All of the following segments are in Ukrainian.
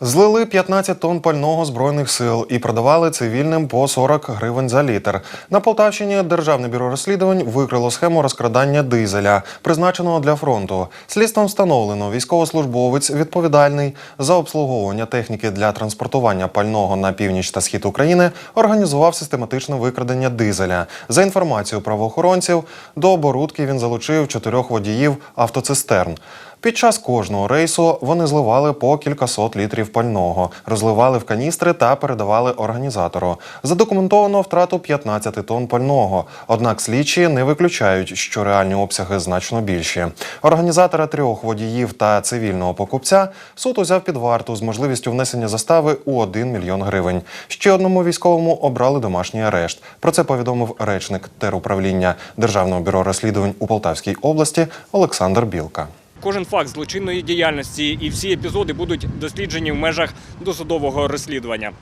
Злили 15 тонн пального збройних сил і продавали цивільним по 40 гривень за літр. На Полтавщині Державне бюро розслідувань викрило схему розкрадання дизеля, призначеного для фронту. Слідством встановлено військовослужбовець відповідальний за обслуговування техніки для транспортування пального на північ та схід України організував систематичне викрадення дизеля. За інформацією правоохоронців, до оборудки він залучив чотирьох водіїв автоцистерн. Під час кожного рейсу вони зливали по кількасот літрів пального, розливали в каністри та передавали організатору. Задокументовано втрату 15 тонн пального. Однак слідчі не виключають, що реальні обсяги значно більші. Організатора трьох водіїв та цивільного покупця суд узяв під варту з можливістю внесення застави у 1 мільйон гривень. Ще одному військовому обрали домашній арешт. Про це повідомив речник теруправління Державного бюро розслідувань у Полтавській області Олександр Білка. Кожен факт злочинної діяльності і всі епізоди будуть досліджені в межах досудового розслідування.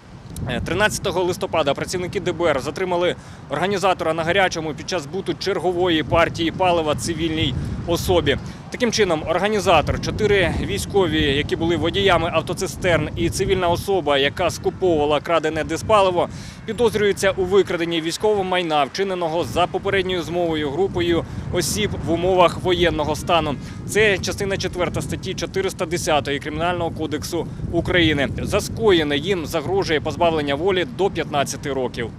Е, 13 листопада працівники ДБР затримали організатора на гарячому під час буту чергової партії палива цивільній особі. Таким чином, організатор, чотири військові, які були водіями автоцистерн, і цивільна особа, яка скуповувала крадене диспаливо, підозрюються у викраденні військового майна, вчиненого за попередньою змовою групою осіб в умовах воєнного стану. Це частина 4 статті 410 Кримінального кодексу України. За скоєне їм загрожує позбавлення волі до 15 років.